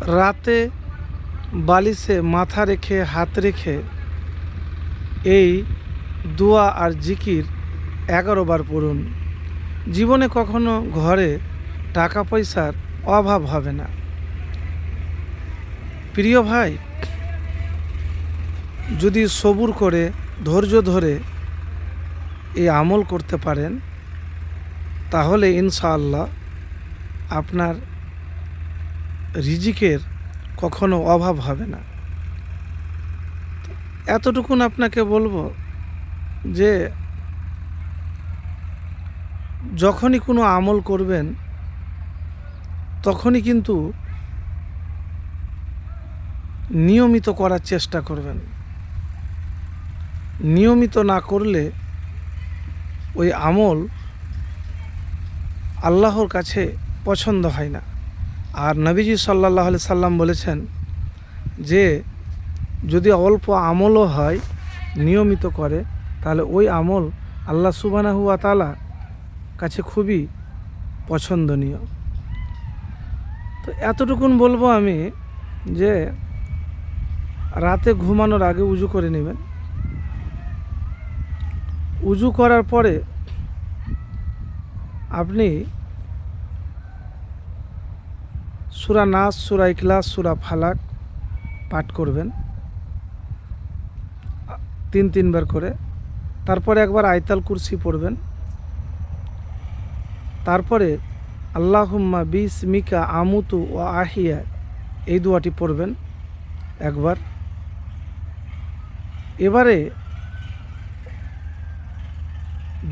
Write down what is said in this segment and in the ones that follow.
রাতে বালিশে মাথা রেখে, হাত রেখে এই দোয়া আর জিকির এগারো বার পড়ুন। জীবনে কখনো ঘরে টাকা পয়সার অভাব হবে না। প্রিয় ভাই, যদি সবুর করে, ধৈর্য ধরে এই আমল করতে পারেন, তাহলে ইনশাআল্লাহ আপনার রিজিকের কখনো অভাব হবে না। এতটুকুন আপনাকে বলব যে, যখনই কোনো আমল করবেন, তখনই কিন্তু নিয়মিত করার চেষ্টা করবেন। নিয়মিত না করলে ওই আমল আল্লাহর কাছে পছন্দ হয় না। আর নবীজি সাল্লাহ আলি সাল্লাম বলেছেন যে, যদি অল্প আমলও হয়, নিয়মিত করে, তাহলে ওই আমল আল্লাহ সুবানা হুয়া তালা কাছে খুবই পছন্দনীয়। তো এতটুকুন বলব আমি যে, রাতে ঘুমানোর আগে উজু করে নেবেন। উজু করার পরে আপনি সুরা নাস, সুরা ইখলাস, সুরা ফালাক পাঠ করবেন। তিন, তিনবার করে। তারপরে একবার আয়তাল কুরসি পড়বেন। তারপরে আল্লাহুম্মা বিস মিকা আমুতু ও আহিয়া এই দোয়াটি পড়বেন একবার। এবারে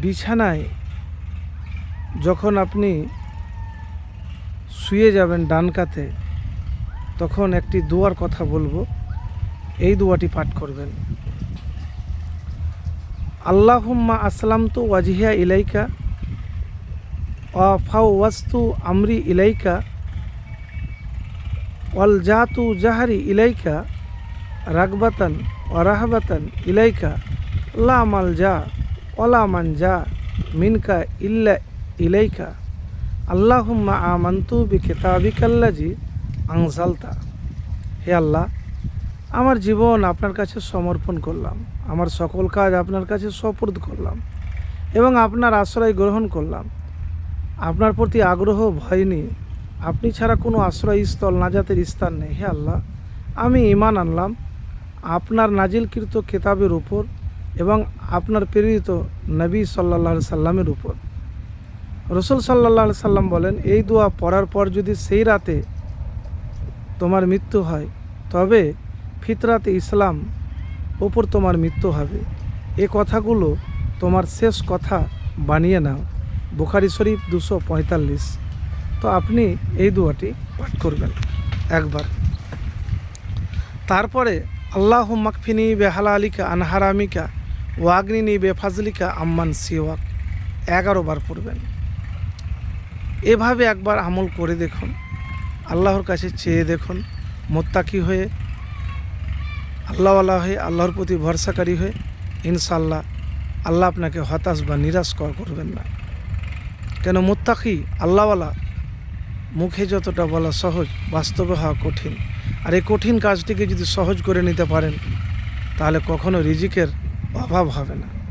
বিছানায় যখন আপনি শুয়ে যাবেন ডান কাতে, তখন একটি দোয়ার কথা বলব। এই দোয়াটি পাঠ করবেন। আল্লাহুম্মা আসলাম তো ওয়াজিহা ইলাইকা ওয়াফাউ ওয়াস্তু আমরি ইলাইকা ওয়াল জাতু জাহারি ইলাইকা রাগবাতান ও রাহবাতান ইলাইকা লা মাল যা ওলা মান যা মিনকা ইল্লা ইলাইকা। আল্লাহুম্মা আমান্তু বি কিতাবিকাল্লাজি আনসালতা হে আল্লাহ, আমার জীবন আপনার কাছে সমর্পণ করলাম, আমার সকল কাজ আপনার কাছে সপর্দ করলাম এবং আপনার আশ্রয় গ্রহণ করলাম। আপনার প্রতি আগ্রহ, ভয় নেই। আপনি ছাড়া কোনো আশ্রয়স্থল নাজাতের স্থান নেই। হে আল্লাহ, আমি ইমান আনলাম, আপনার নাজিলকৃত কেতাবের উপর এবং আপনার প্রেরিত নবী সাল্লাহ সাল্লামের উপর। রসুল সাল্লাহ সাল্লাম বলেন, এই দোয়া পড়ার পর যদি সেই রাতে তোমার মৃত্যু হয়, তবে ফিতরাতে ইসলাম ওপর তোমার মৃত্যু হবে। এ কথাগুলো তোমার শেষ কথা বানিয়ে নাও। বুখারি শরীফ দুশো পঁয়তাল্লিশ। তো আপনি এই দোয়াটি পাঠ করবেন একবার। তারপরে, আল্লাহ মাকফিনি বেহালা আলিকা আনহারামিকা ওয়াগনিনি বেফাজলিকা আম্মান সিওয়াক এগারো বার পড়বেন। এভাবে একবার আমল করে দেখুন। আল্লাহর কাছে চেয়ে দেখুন, মোত্তাকি হয়ে, আল্লাহওয়ালা হয়ে, আল্লাহর প্রতি ভরসাকারী হয়ে ইনশাল্লাহ আল্লাহ আপনাকে হতাশ বা নিরাশ কর- করবেন না। কেন মোত্তাকি, আল্লাহওয়ালা, মুখে যতটা বলা সহজ, বাস্তবে হওয়া কঠিন। আর এই কঠিন কাজটিকে যদি সহজ করে নিতে পারেন, তাহলে কখনো রিজিকের অভাব হবে না।